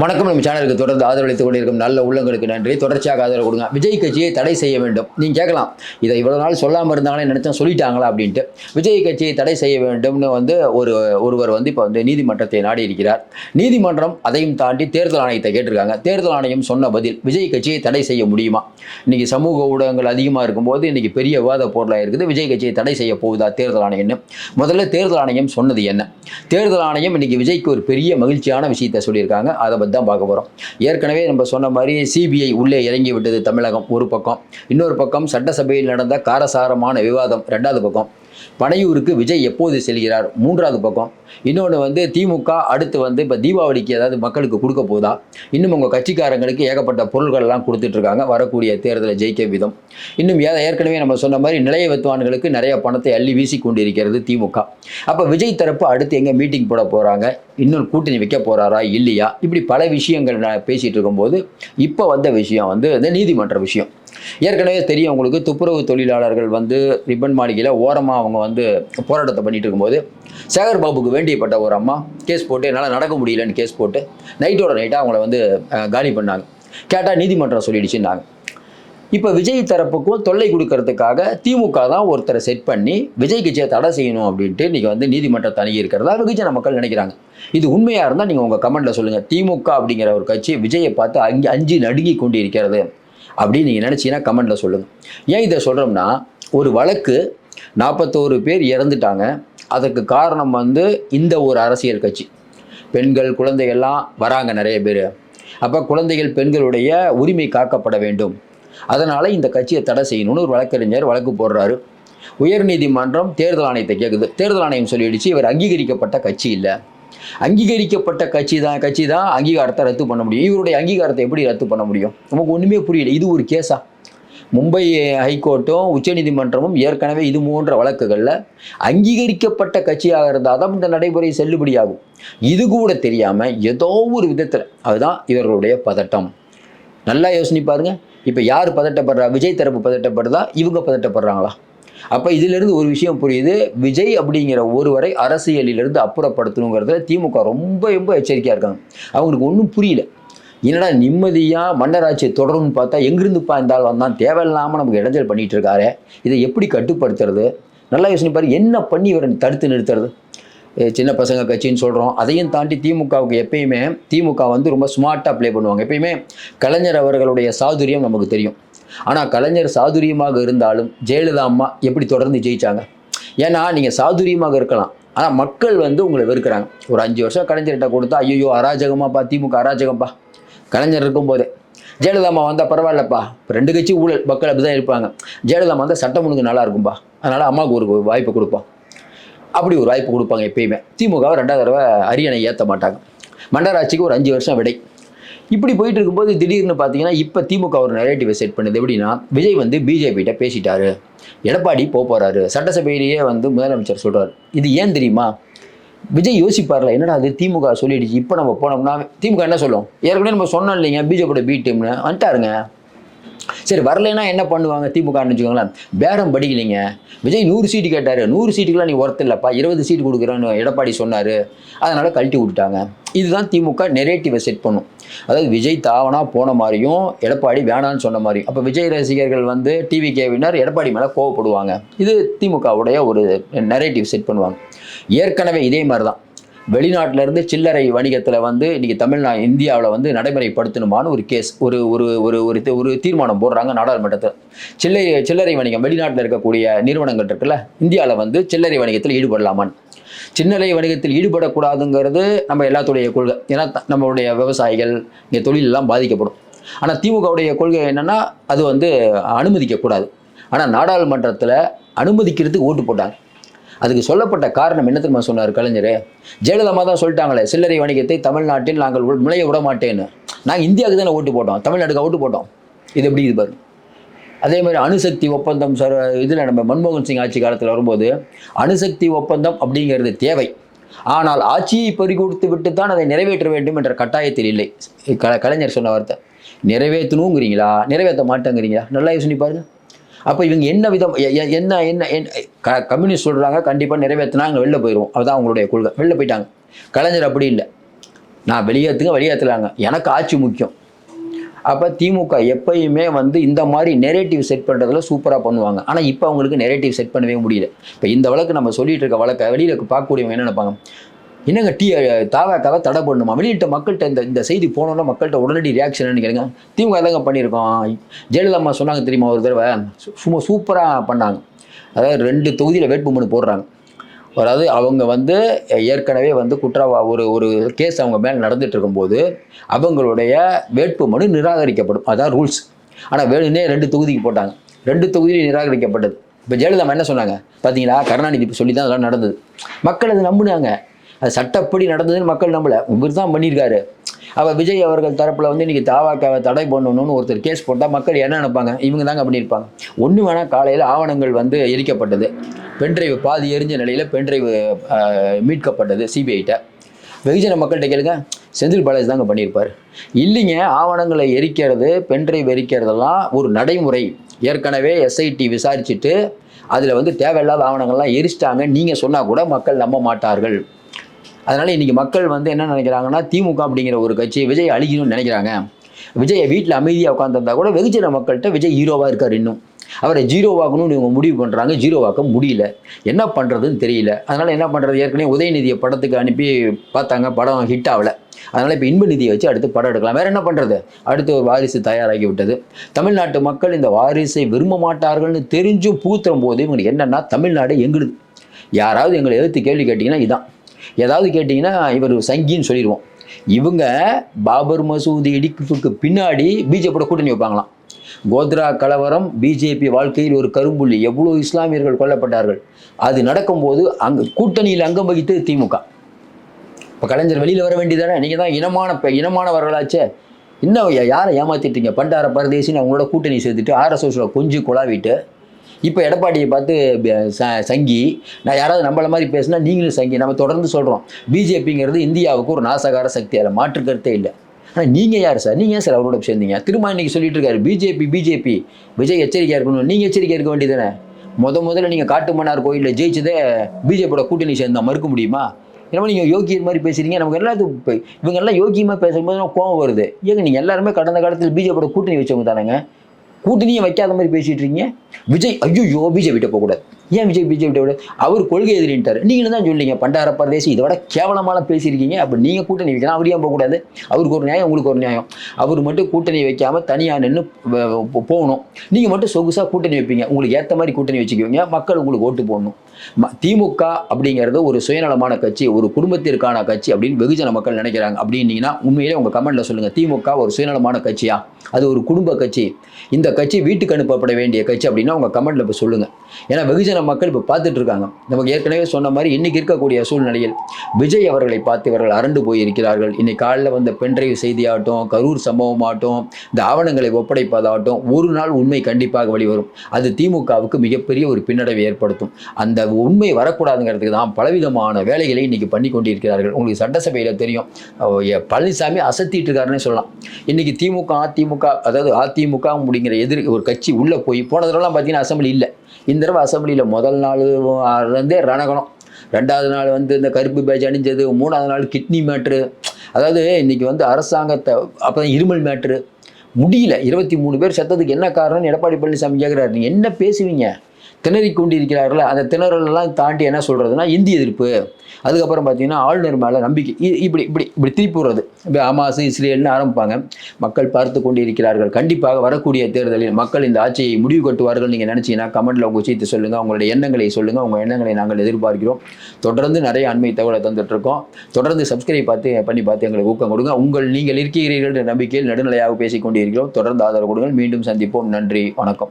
வணக்கம். நம்ம சேனலுக்கு தொடர்ந்து ஆதரவளித்துக் கொண்டிருக்கும் நல்ல உள்ளங்களுக்கு நன்றி. தொடர்ச்சியாக ஆதரவு கொடுங்க. விஜய் கட்சியை தடை செய்ய வேண்டும். நீங்கள் கேட்கலாம். இதை இவ்வளோ நாள் சொல்லாமல் இருந்தாங்களே நினச்சா சொல்லிட்டாங்களா அப்படின்ட்டு. விஜய் கட்சியை தடை செய்ய வேண்டும்னு வந்து ஒரு ஒருவர் வந்து இப்போ வந்து நீதிமன்றத்தை நாடி இருக்கிறார் நீதிமன்றம் அதையும் தாண்டி தேர்தல் ஆணையத்தை கேட்டிருக்காங்க. தேர்தல் ஆணையம் சொன்ன பதில் விஜய் கட்சியை தடை செய்ய முடியுமா? இன்னைக்கு சமூக ஊடகங்கள் அதிகமாக இருக்கும்போது இன்னைக்கு பெரிய விவாத பொருளாக இருக்குது. விஜய் கட்சியை தடை செய்ய போகுதா தேர்தல் ஆணையம்னு. முதல்ல தேர்தல் ஆணையம் சொன்னது என்ன? தேர்தல் ஆணையம் இன்னைக்கு விஜய்க்கு ஒரு பெரிய மகிழ்ச்சியான விஷயத்தை சொல்லியிருக்காங்க. அதை பற்றி தான் பார்க்க போகிறோம் ஏற்கனவே நம்ம சொன்ன மாதிரி சிபிஐ உள்ளே இறங்கி விட்டது தமிழகம் ஒரு பக்கம். இன்னொரு பக்கம் சட்டசபையில் நடந்த காரசாரமான விவாதம் ரெண்டாவது பக்கம். பனையூருக்கு விஜய் எப்போது செல்கிறார்? மூன்றாவது பக்கம். இன்னொன்று வந்து திமுக அடுத்து வந்து இப்போ தீபாவளிக்கு ஏதாவது மக்களுக்கு கொடுக்க போதா? இன்னும் உங்கள் கட்சிக்காரங்களுக்கு ஏகப்பட்ட பொருள்கள்லாம் கொடுத்துட்ருக்காங்க. வரக்கூடிய தேர்தலை ஜெயிக்க விதம். இன்னும் ஏ- ஏற்கனவே நம்ம சொன்ன மாதிரி நிலைய வித்துவான்களுக்கு நிறைய பணத்தை அள்ளி வீசி கொண்டிருக்கிறது திமுக. அப்போ விஜய் தரப்பு அடுத்து எங்கே மீட்டிங் போட போகிறாங்க இன்னொரு கூட்டணி வைக்க போகிறாரா இல்லையா? இப்படி பல விஷயங்கள் நான் பேசிகிட்டு இருக்கும்போது இப்போ வந்த விஷயம் வந்து இந்த நீதிமன்ற விஷயம். ஏற்கனவே தெரியும் உங்களுக்கு துப்புரவு தொழிலாளர்கள் வந்து ரிப்பன் மாளிகையில் ஓரமாக அவங்க வந்து போராட்டத்தை பண்ணிட்டு இருக்கும்போது சேகர் பாபுக்கு வேண்டியப்பட்ட ஒரு அம்மா கேஸ் போட்டு என்னால் நடக்க முடியலன்னு கேஸ் போட்டு நைட்டோட நைட்டாக அவங்கள வந்து காலி பண்ணாங்க. கேட்டால் நீதிமன்றம் சொல்லிடுச்சுன்னாங்க. இப்போ விஜய் தரப்புக்கும் தொல்லை கொடுக்கறதுக்காக திமுக தான் ஒருத்தரை செட் பண்ணி விஜய் கட்சியை தடை செய்யணும் அப்படின்ட்டு இன்றைக்கி வந்து நீதிமன்றத்தை அணுகி இருக்கிறதா வெகுஜன மக்கள் நினைக்கிறாங்க. இது உண்மையாக இருந்தால் நீங்கள் உங்கள் கமெண்ட்டில் சொல்லுங்கள் திமுக அப்படிங்கிற ஒரு கட்சி விஜயை பார்த்து அங்கே அஞ்சு நடுங்கி கொண்டு இருக்கிறது அப்படின்னு நீங்கள் நினச்சிங்கன்னா கமெண்ட்டில் சொல்லுங்கள் ஏன் இதை சொல்கிறோம்னா ஒரு வழக்கு நாற்பத்தோரு பேர் இறந்துட்டாங்க. அதற்கு காரணம் வந்து இந்த ஒரு அரசியல் கட்சி. பெண்கள் குழந்தைகள்லாம் வராங்க நிறைய பேர். அப்போ குழந்தைகள் பெண்களுடைய உரிமை காக்கப்பட வேண்டும். அதனால் இந்த கட்சியை தடை செய்யணும்னு ஒரு வழக்கறிஞர் வழக்கு போடுறாரு. உயர்நீதிமன்றம் தேர்தல் ஆணையத்தை கேட்குது தேர்தல் ஆணையம் சொல்லிடுச்சு இவர் அங்கீகரிக்கப்பட்ட கட்சி இல்லை. அங்கீகரிக்கப்பட்ட கட்சி தான் கட்சி தான் அங்கீகாரத்தை ரத்து பண்ண முடியும். இவருடைய அங்கீகாரத்தை எப்படி ரத்து பண்ண முடியும்? நமக்கு ஒன்றுமே புரியல. இது ஒரு கேஸா? மும்பை ஹைகோர்ட்டும் உச்சநீதிமன்றமும் ஏற்கனவே இது போன்ற வழக்குகளில் அங்கீகரிக்கப்பட்ட கட்சியாக இருந்தால் தான் இந்த நடைமுறை செல்லுபடியாகும். இது கூட தெரியாமல் ஏதோ ஒரு விதத்தில் அதுதான் இவர்களுடைய பதட்டம். நல்லா யோசனை பாருங்க. இப்போ யார் பதட்டப்படுறா? விஜய் தரப்பு பதட்டப்படுறதா இவங்க பதட்டப்படுறாங்களா? அப்போ இதிலிருந்து ஒரு விஷயம் புரியுது. விஜய் அப்படிங்கிற ஒருவரை அரசியலிலிருந்து அப்புறப்படுத்தணுங்கிறதுல திமுக ரொம்ப ரொம்ப எச்சரிக்கையாக இருக்காங்க. அவங்களுக்கு ஒன்றும் புரியல. என்னடா நிம்மதியாக மன்னராட்சியை தொடரும்னு பார்த்தா எங்கிருந்துப்பா இருந்தால் வந்தான்? தேவையில்லாமல் நமக்கு இடைஞ்சல் பண்ணிட்டு இருக்காரு இதை எப்படி கட்டுப்படுத்துறது? நல்லா யோசனை பாரு. என்ன பண்ணி இவரை தடுத்து நிறுத்துறது? சின்ன பசங்க கட்சின்னு சொல்கிறோம் அதையும் தாண்டி திமுகவுக்கு எப்பயுமே திமுக வந்து ரொம்ப ஸ்மார்ட்டாக ப்ளே பண்ணுவாங்க. எப்பயுமே கலைஞர் அவர்களுடைய சாதுரியம் நமக்கு தெரியும். ஆனால் கலைஞர் சாதுரியமாக இருந்தாலும் ஜெயலலிதா அம்மா எப்படி தொடர்ந்து ஜெயிச்சாங்க? ஏன்னா நீங்கள் சாதுரியமாக இருக்கலாம். ஆனால் மக்கள் வந்து உங்களை வெறுக்கிறாங்க. ஒரு அஞ்சு வருஷம் கலைஞர்கிட்ட கொடுத்தா ஐயோ அராஜகமாப்பா திமுக அராஜகம்ப்பா கலைஞர் இருக்கும்போதே ஜெயலலிதா அம்மா வந்தால் பரவாயில்லப்பா. ரெண்டு கட்சி ஊழல் மக்கள் அப்படி தான் இருப்பாங்க. ஜெயலலிதா அம்மா வந்தால் சட்டம் ஒழுங்கு நல்லா இருக்கும்பா. அதனால் அம்மாவுக்கு ஒரு வாய்ப்பு கொடுப்பான் அப்படி ஒரு வாய்ப்பு கொடுப்பாங்க எப்பயுமே. திமுகவை ரெண்டாவது தடவை அரியணை ஏற்ற மாட்டாங்க. மண்டராட்சிக்கு ஒரு அஞ்சு வருஷம் விடை. இப்படி போயிட்டு இருக்கும்போது திடீர்னு பார்த்தீங்கன்னா இப்போ திமுக ஒரு நெரேட்டிவை செட் பண்ணுது. எப்படின்னா விஜய் வந்து பிஜேபிகிட்ட பேசிட்டாரு. எடப்பாடி போக போகிறாரு சட்டசபையிலேயே வந்து முதலமைச்சர் சொல்கிறார் இது ஏன் தெரியுமா? விஜய் யோசிப்பார்ல என்னடா அது திமுக சொல்லிடுச்சு. இப்போ நம்ம போனோம்னா திமுக என்ன சொல்லும்? ஏற்கனவே நம்ம சொன்னோம் இல்லைங்க பிஜேபியோட பி டீம்னு வந்துட்டாருங்க. சரி வரலைன்னா என்ன பண்ணுவாங்க திமுகன்னு வச்சுக்கோங்களேன் பேரம் படிக்கலைங்க. விஜய் நூறு சீட்டு கேட்டார். நூறு சீட்டுக்கெலாம் நீ ஒர்த்து இல்லைப்பா. இருபது சீட்டு கொடுக்குறேன்னு எடப்பாடி சொன்னார். அதனால் கழட்டி விட்டுட்டாங்க. இதுதான் திமுக நெரேட்டிவை செட் பண்ணும். அதாவது விஜய் தாவனா போன மாதிரியும் எடப்பாடி வேணான்னு சொன்ன மாதிரியும். அப்போ விஜய் ரசிகர்கள் வந்து டிவி கேவினர் எடப்பாடி மேலே கோவப்படுவாங்க. இது திமுகவுடைய ஒரு நெரேட்டிவ் செட் பண்ணுவாங்க. ஏற்கனவே இதே மாதிரி தான் வெளிநாட்டிலேருந்து சில்லறை வணிகத்தில் வந்து இன்றைக்கி தமிழ்நா இந்தியாவில் வந்து நடைமுறைப்படுத்தணுமான்னு ஒரு கேஸ் ஒரு ஒரு ஒரு ஒரு தி- ஒரு தீர்மானம் போடுறாங்க நாடாளுமன்றத்தில். சில்லறை சில்லறை வணிகம் வெளிநாட்டில் இருக்கக்கூடிய நிறுவனங்கள் இருக்குல்ல இந்தியாவில் வந்து சில்லறை வணிகத்தில் ஈடுபடலாமான்னு. சில்லறை வணிகத்தில் ஈடுபடக்கூடாதுங்கிறது நம்ம எல்லாத்துடைய கொள்கை. ஏன்னா நம்மளுடைய விவசாயிகள் இங்கே தொழிலெல்லாம் பாதிக்கப்படும். ஆனால் திமுகவுடைய கொள்கை என்னென்னா அது வந்து அனுமதிக்கக்கூடாது. ஆனால் நாடாளுமன்றத்தில் அனுமதிக்கிறதுக்கு ஓட்டு போட்டாங்க. அதுக்கு சொல்லப்பட்ட காரணம் என்ன தெரியுமா சொன்னார் கலைஞர்? ஜெயலலிதா தான் சொல்லிட்டாங்களே சில்லறை வணிகத்தை தமிழ்நாட்டில் நாங்கள் உள்- நுழைய விட மாட்டேன்னு. நாங்கள் இந்தியாவுக்கு தானே ஓட்டு போட்டோம் தமிழ்நாட்டுக்கு ஓட்டு போட்டோம். இது எப்படி இது பாரு? அதே மாதிரி அணுசக்தி ஒப்பந்தம் சார் இதில் நம்ம மன்மோகன் சிங் ஆட்சி காலத்தில் வரும்போது அணுசக்தி ஒப்பந்தம் அப்படிங்கிறது தேவை. ஆனால் ஆட்சியை பறிகொடுத்து விட்டு தான் அதை நிறைவேற்ற வேண்டும் என்ற கட்டாயத்தில் இல்லை. க கலைஞர் சொன்ன வார்த்தை நிறைவேற்றணுங்கிறீங்களா? நிறைவேற்ற மாட்டேங்கிறீங்களா? நல்லா யோசனை பாருங்கள் அப்போ இவங்க என்ன விதம் என்ன என்ன க கம்யூனிஸ்ட் சொல்கிறாங்க கண்டிப்பாக நிறைவேற்றினா அங்கே வெளில போயிடுவோம் அதுதான் அவங்களுடைய கொள்கை. வெளில போயிட்டாங்க. கலைஞர் அப்படி இல்லை. நான் வெளியேற்றுங்க வெளியேற்றலாங்க எனக்கு ஆட்சி முக்கியம். அப்போ திமுக எப்பயுமே வந்து இந்த மாதிரி நெரேட்டிவ் செட் பண்ணுறதுல சூப்பராக பண்ணுவாங்க. ஆனால் இப்போ அவங்களுக்கு நெரேட்டிவ் செட் பண்ணவே முடியல. இப்போ இந்த வழக்கு நம்ம சொல்லிட்டு இருக்க வழக்கை வெளியில் பார்க்கக்கூடியவங்க என்ன நினைப்பாங்க? என்னங்க டீ தாவாக்காவை தடை பண்ணுமா வெளியிட்ட மக்கள்கிட்ட இந்த இந்த செய்தி போனோம்னா மக்கள்கிட்ட உடனடி ரியாக்ஷன் கேளுங்க. திமுக தாங்க பண்ணியிருக்கோம். ஜெயலலிதா அம்மா சொன்னாங்க தெரியுமா ஒரு தடவை? சும்மா சூப்பராக பண்ணாங்க. அதாவது ரெண்டு தொகுதியில் வேட்புமனு போடுறாங்க. அதாவது அவங்க வந்து ஏற்கனவே வந்து குற்றவா ஒரு ஒரு கேஸ் அவங்க மேலே நடந்துட்டு இருக்கும்போது அவங்களுடைய வேட்புமனு நிராகரிக்கப்படும். அதான் ரூல்ஸ் ஆனால் வேணுன்னே ரெண்டு தொகுதிக்கு போட்டாங்க. ரெண்டு தொகுதியில் நிராகரிக்கப்பட்டது. இப்போ ஜெயலலிதா என்ன சொன்னாங்க? பார்த்தீங்களா கருணாநிதி சொல்லி தான் அதெல்லாம் நடந்தது. மக்கள் அது நம்பினாங்க. அது சட்டப்படி நடந்ததுன்னு மக்கள் நம்மளை இவர் தான் பண்ணியிருக்காரு. அவர் விஜய் அவர்கள் தரப்பில் வந்து இன்றைக்கி தாவாக்காவை தடை பண்ணணும்னு ஒருத்தர் கேஸ் போட்டால் மக்கள் என்ன நினைப்பாங்க? இவங்க தாங்க பண்ணியிருப்பாங்க. ஒன்று வேணால் காலையில் ஆவணங்கள் வந்து எரிக்கப்பட்டது. பென்ட்ரைவ் பாதி எரிஞ்ச நிலையில் பென்ட்ரைவ் மீட்கப்பட்டது சிபிஐட்ட வெகுஜன மக்கள்கிட்ட கேளுங்க. செந்தில் பாலாஜி தாங்க பண்ணியிருப்பார். இல்லைங்க ஆவணங்களை எரிக்கிறது பென்ட்ரைவ் எரிக்கிறதெல்லாம் ஒரு நடைமுறை. ஏற்கனவே எஸ்ஐடி விசாரிச்சுட்டு அதில் வந்து தேவையில்லாத ஆவணங்கள்லாம் எரிச்சிட்டாங்க நீங்கள் சொன்னால் கூட மக்கள் நம்ப மாட்டார்கள். அதனால் இன்றைக்கி மக்கள் வந்து என்ன நினைக்கிறாங்கன்னா திமுக அப்படிங்கிற ஒரு கட்சி விஜய் அழிக்கணும்னு நினைக்கிறாங்க. விஜயை வீட்டில் அமைதியாக உட்காந்துருந்தா கூட வெகுஜன மக்கள்கிட்ட விஜய் ஹீரோவாக இருக்கார் இன்னும். அவரை ஜீரோவாக்கணும்னு இவங்க முடிவு பண்ணுறாங்க ஜீரோவாக்க முடியல. என்ன பண்ணுறதுன்னு தெரியல. அதனால் என்ன பண்ணுறது ஏற்கனவே உதயநிதியை படத்துக்கு அனுப்பி பார்த்தாங்க படம் ஹிட் ஆகல. அதனால் இப்போ இன்ப நிதியை வச்சு அடுத்து படம் எடுக்கலாம். வேறு என்ன பண்ணுறது அடுத்து ஒரு வாரிசு தயாராகி விட்டது. தமிழ்நாட்டு மக்கள் இந்த வாரிசை விரும்ப மாட்டார்கள்னு தெரிஞ்சும் பூத்துற போது இவங்களுக்கு என்னென்னா தமிழ்நாடு எங்களுது யாராவது எங்களை எதிர்த்து கேள்வி கேட்டிங்கன்னா இதான். ஏதாவது கேட்டிங்கன்னா இவர் சங்கின்னு சொல்லிடுவோம். இவங்க பாபர் மசூதி இடிப்புக்கு பின்னாடி பிஜேபியோட கூட்டணி வைப்பாங்களாம். கோத்ரா கலவரம் பிஜேபி வாழ்க்கையில் ஒரு கரும்புள்ளி. எவ்வளோ இஸ்லாமியர்கள் கொல்லப்பட்டார்கள். அது நடக்கும்போது அங்கே கூட்டணியில் அங்கம் வகித்தது திமுக. இப்போ கலைஞர் வெளியில் வர வேண்டியதானே? நீங்கள் தான் இனமான இப்போ இனமானவர்களாச்சே. இன்னும் யாரை ஏமாத்திட்டீங்க? பண்டார பரதேசின்னு அவங்களோட கூட்டணி சேர்த்துட்டு ஆர்எஸ்எஸில் கொஞ்சம் குழாவிட்டு இப்போ எடப்பாடியை பார்த்து ச- சங்கி நான் யாராவது நம்மள மாதிரி பேசினா நீங்களும் சங்கி நம்ம தொடர்ந்து சொல்கிறோம் பிஜேபிங்கிறது இந்தியாவுக்கு ஒரு நாசகார சக்தி அதில் மாற்று கருத்தே இல்லை. ஆனால் நீங்கள் யார் சார்? நீங்கள் ஏன் சார் அவரோட சேர்ந்தீங்க திரும்ப இன்னைக்கு சொல்லிட்டு இருக்காரு பிஜேபி பிஜேபி. விஜய் எச்சரிக்கையாக இருக்கணும் நீங்கள் எச்சரிக்கையாக இருக்க வேண்டியதானே முத முதல்ல நீங்கள் காட்டுமன்னார் கோயிலில் ஜெயிச்சதே பிஜேபியோட கூட்டணி சேர்ந்தா மறுக்க முடியுமா? என்னமோ நீங்கள் யோகியர் மாதிரி பேசுகிறீங்க நமக்கு எல்லாத்துக்கும் இப்போ இவங்க எல்லாம் யோகியமாக பேசும்போது கோவம் வருது. ஏங்க நீங்கள் எல்லாருமே கடந்த காலத்தில் பிஜேபியோட கூட்டணி வச்சவங்க தானேங்க? கூட்டணியை வைக்காத மாதிரி பேசிட்டு இருக்கீங்க. விஜய் ஐயோ பிஜேபி கிட்ட போகக்கூடாது. ஏன் விஜய் பிஜேபி விட அவர் கொள்கை எதிரின்ட்டார் நீங்களும் தான் சொல்லிங்க பண்டார பரதேசி இதை விட கேவலமான பேசியிருக்கீங்க. அப்போ நீங்கள் கூட்டணி வைக்கலாம் அவர் ஏன் போகக்கூடாது? அவருக்கு ஒரு நியாயம் உங்களுக்கு ஒரு நியாயம். அவர் மட்டும் கூட்டணி வைக்காமல் தனியாக நின்று போகணும். நீங்கள் மட்டும் சொகுசாக கூட்டணி வைப்பீங்க. உங்களுக்கு ஏற்ற மாதிரி கூட்டணி வச்சுக்குவீங்க. மக்கள் உங்களுக்கு ஓட்டு போடணும். திமுக அப்படிங்கிறது ஒரு சுயநலமான கட்சி ஒரு குடும்பத்திற்கான கட்சி அப்படின்னு வெகுஜன மக்கள் நினைக்கிறாங்க. அப்படின்னீங்கன்னா உண்மையிலே உங்கள் கமெண்ட்டில் சொல்லுங்கள் திமுக ஒரு சுயநலமான கட்சியா? அது ஒரு குடும்ப கட்சி. இந்த கட்சி வீட்டுக்கு அனுப்பப்பட வேண்டிய கட்சி அப்படின்னா உங்கள் கமெண்ட்டில் இப்போ சொல்லுங்கள் ஏன்னா வெகுஜன மக்கள் இப்போ பார்த்துட்டு இருக்காங்க நமக்கு ஏற்கனவே சொன்ன மாதிரி இன்னைக்கு இருக்கக்கூடிய சூழ்நிலையில் விஜய் அவர்களை பார்த்து இவர்கள் அரண்டு போயிருக்கிறார்கள். இன்னைக்கு காலையில் வந்த பென்ட்ரைவ் செய்தியாகட்டும் கரூர் சம்பவமாகட்டும் இந்த ஆவணங்களை ஒப்படைப்பதாகட்டும் ஒரு நாள் உண்மை கண்டிப்பாக வெளிவரும். அது திமுகவுக்கு மிகப்பெரிய ஒரு பின்னடைவை ஏற்படுத்தும். அந்த உண்மை வரக்கூடாதுங்கிறதுக்கு தான் பலவிதமான வேலைகளை இன்னைக்கு பண்ணி கொண்டிருக்கிறார்கள். உங்களுக்கு சட்டசபையில் தெரியும். பழனிசாமி அசத்திட்டு இருக்காருன்னே சொல்லலாம். இன்னைக்கு திமுக அதிமுக அதாவது அதிமுக அப்படிங்கிற எதிர் ஒரு கட்சி உள்ளே போய் போனதெல்லாம் பார்த்தீங்கன்னா அசம்பிளி இல்லை. இந்த தடவை அசம்பிளியில் முதல் நாள் இருந்தே ரணகணம் ரெண்டாவது நாள் வந்து இந்த கருப்பு பேஜ் அணிஞ்சது மூணாவது நாள் கிட்னி மேட்ரு. அதாவது இன்னைக்கு வந்து அரசாங்கத்தை அப்போ இருமல் மேட்ரு. முடியல. இருபத்தி மூணு பேர் செத்ததுக்கு என்ன காரணம்னு எடப்பாடி பழனிசாமி கேட்குறாரு நீங்கள் என்ன பேசுவீங்க? திணறி கொண்டிருக்கிறார்கள அந்த திணறலெல்லாம் தாண்டி என்ன சொல்கிறதுனா இந்தி எதிர்ப்பு. அதுக்கப்புறம் பார்த்தீங்கன்னா ஆளுநர் மேலே நம்பிக்கை. இ- இப்படி இப்படி இப்படி திருப்பிடுறது இப்போ அமாசு இஸ்ரேல்னு ஆரம்பிப்பாங்க. மக்கள் பார்த்து கொண்டிருக்கிறார்கள். கண்டிப்பாக வரக்கூடிய தேர்தலில் மக்கள் இந்த ஆட்சியை முடிவு கட்டுவார்கள். நீங்கள் நினச்சிங்கன்னா கமெண்ட்டில் உங்கள் விஷயத்தை சொல்லுங்கள் உங்களுடைய எண்ணங்களை சொல்லுங்கள் உங்கள் எண்ணங்களை நாங்கள் எதிர்பார்க்கிறோம். தொடர்ந்து நிறைய அண்மை தகவலை தந்துட்டுருக்கோம். தொடர்ந்து சப்ஸ்கிரைப் பார்த்து பண்ணி பார்த்து எங்களுக்கு ஊக்கம் கொடுங்க. உங்கள் நீங்கள் இருக்கிறீர்கள் என்ற நம்பிக்கையில் நடுநிலையாக பேசிக் கொண்டிருக்கிறோம். தொடர்ந்து ஆதரவு கொடுங்கள். மீண்டும் சந்திப்போம். நன்றி. வணக்கம்.